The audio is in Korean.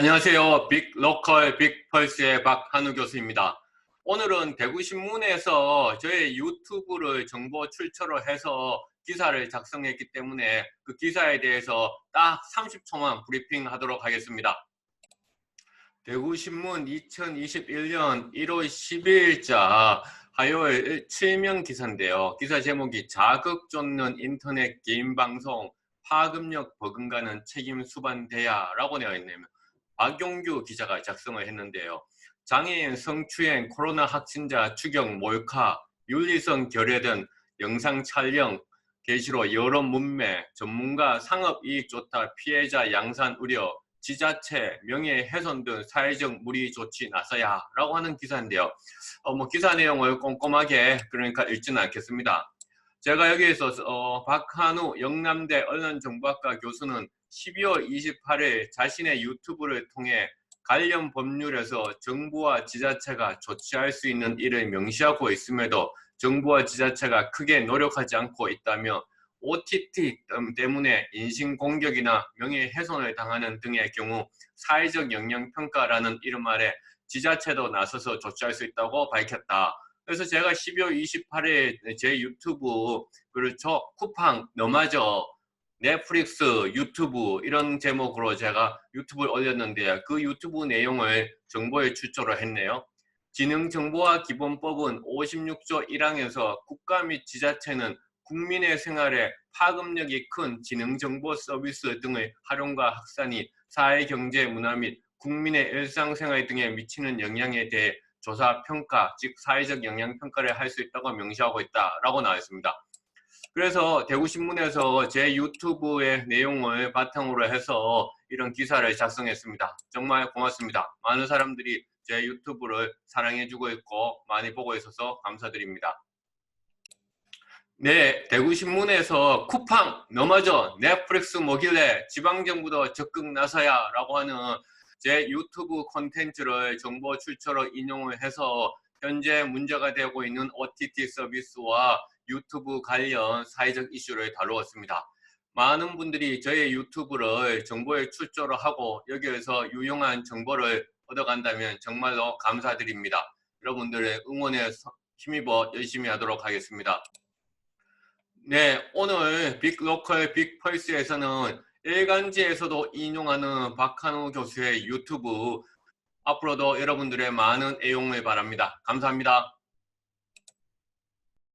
안녕하세요. 빅로컬 빅펄스의 박한우 교수입니다. 오늘은 대구신문에서 저의 유튜브를 정보 출처로 해서 기사를 작성했기 때문에 그 기사에 대해서 딱 30초만 브리핑 하도록 하겠습니다. 대구신문 2021년 1월 12일자 화요일 7명 기사인데요. 기사 제목이 자극 쫓는 인터넷 게임 방송 파급력 버금가는 책임 수반돼야 라고 되어 있네요. 박용규 기자가 작성을 했는데요. 장애인 성추행 코로나 확진자 추경 몰카 윤리성 결여 등 영상 촬영 게시로 여러 문매 전문가 상업 이익 좋다 피해자 양산 우려 지자체 명예 훼손 등 사회적 무리 조치 나서야 라고 하는 기사인데요. 어, 뭐 기사 내용을 꼼꼼하게 그러니까 읽지는 않겠습니다. 제가 여기에서 어, 박한우 영남대 언론정보학과 교수는 12월 28일 자신의 유튜브를 통해 관련 법률에서 정부와 지자체가 조치할 수 있는 일을 명시하고 있음에도 정부와 지자체가 크게 노력하지 않고 있다며 OTT 때문에 인신공격이나 명예훼손을 당하는 등의 경우 사회적 영향평가라는 이름 아래 지자체도 나서서 조치할 수 있다고 밝혔다. 그래서 제가 12월 28일 제 유튜브 그렇죠 쿠팡 너마저 넷플릭스, 유튜브 이런 제목으로 제가 유튜브를 올렸는데 그 유튜브 내용을 정보에 출처로 했네요. 지능정보화 기본법은 56조 1항에서 국가 및 지자체는 국민의 생활에 파급력이 큰 지능정보 서비스 등의 활용과 확산이 사회, 경제, 문화 및 국민의 일상생활 등에 미치는 영향에 대해 조사, 평가, 즉 사회적 영향 평가를 할 수 있다고 명시하고 있다라고 나와 있습니다. 그래서 대구신문에서 제 유튜브의 내용을 바탕으로 해서 이런 기사를 작성했습니다. 정말 고맙습니다. 많은 사람들이 제 유튜브를 사랑해주고 있고 많이 보고 있어서 감사드립니다. 네, 대구신문에서 쿠팡, 너마저, 넷플릭스 뭐길래 지방정부도 적극 나서야 라고 하는 제 유튜브 콘텐츠를 정보 출처로 인용을 해서 현재 문제가 되고 있는 OTT 서비스와 유튜브 관련 사회적 이슈를 다루었습니다. 많은 분들이 저의 유튜브를 정보의 출처로 하고 여기에서 유용한 정보를 얻어간다면 정말로 감사드립니다. 여러분들의 응원에 힘입어 열심히 하도록 하겠습니다. 네, 오늘 빅로컬 빅펄스에서는 일간지에서도 인용하는 박한우 교수의 유튜브 앞으로도 여러분들의 많은 애용을 바랍니다. 감사합니다.